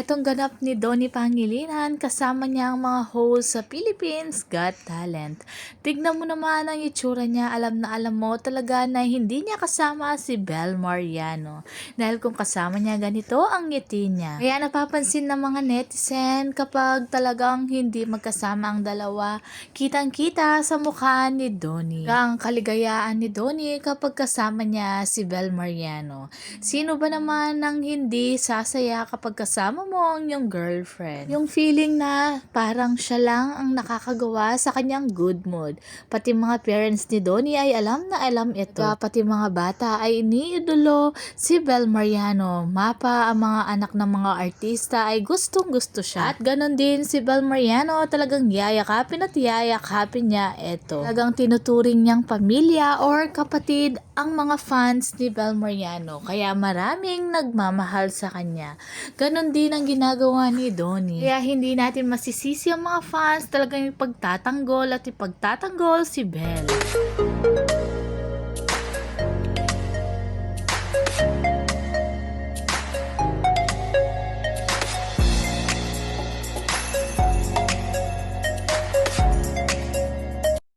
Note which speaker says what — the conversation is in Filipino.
Speaker 1: itong ganap ni Donnie Pangilinan kasama niya ang mga host sa Philippines Got Talent. Tignan mo naman ang itsura niya, alam na alam mo talaga na hindi niya kasama si Bel Mariano. Dahil kung kasama niya ganito ang ngiti niya. Kaya napapansin ng mga netizen kapag talagang hindi magkasama ang dalawa, kitang-kita sa mukha ni Donnie. Ang kaligayaan ni Donnie kapag kasama niya si Bel Mariano. Sino ba naman ang hindi sasaya kapag kasama mo ang iyong girlfriend? Yung feeling na parang siya lang ang nakakagawa sa kanyang good mood. Pati mga parents ni Donnie ay alam na alam ito. Kaya pati mga bata ay iniidolo si Bel Mariano. Mapa ang mga anak ng mga artista ay gustong gusto siya. At ganon din si Bel Mariano talagang yayakapin at yayakapin niya ito. Talagang tinuturing niyang pamilya or kapatid ang mga fans ni Bel Mariano. Kaya maraming nagmamahal sa kanya. Ganon din ang ginagawa ni Donnie. Kaya hindi natin masisisi ang mga fans talagang ipagtatanggol at ipagtatanggol si Bel.